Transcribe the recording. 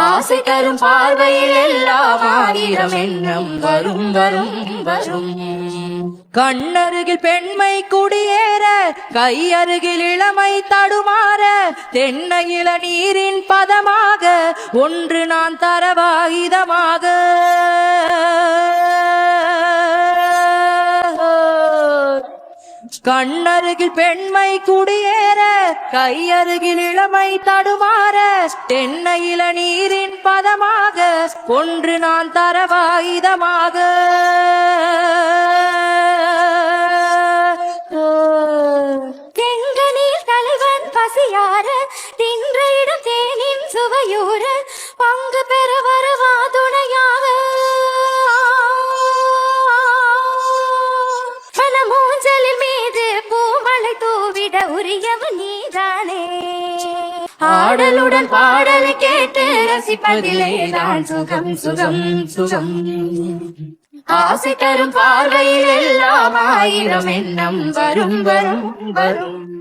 ஆசை தரும் பார்வையில் எல்லாம் ஆயிரம் எண்ணம் வரும் வரும் வரும். கண்ணருகில் பெண்மை குடியேற கையருகில் இளமை தடுமாற தென்னையில நீரின் பதமாக ஒன்று நான் தரவாகிதமாக கண்ணருகில் பெண்மை குடியேற கையருகில் இளமை தடுமாற தென்னை நீரின் பதமாக ஒன்று நான் தரவாயுதமாக தெங்கனில் தலைவன் பசியார தின்ற இடம் தேனின் சுவையூர பூமலை தூவிட உரியவன் நீதானே. ஆடலுடன் பாடலை கேட்டு ரசிப்பதிலேதான் சுகம் சுகம் சுகம். ஆசை தரும் பார்வையில் எல்லாம் ஆயிரம் எண்ணம் வரும் வரும் வரும்.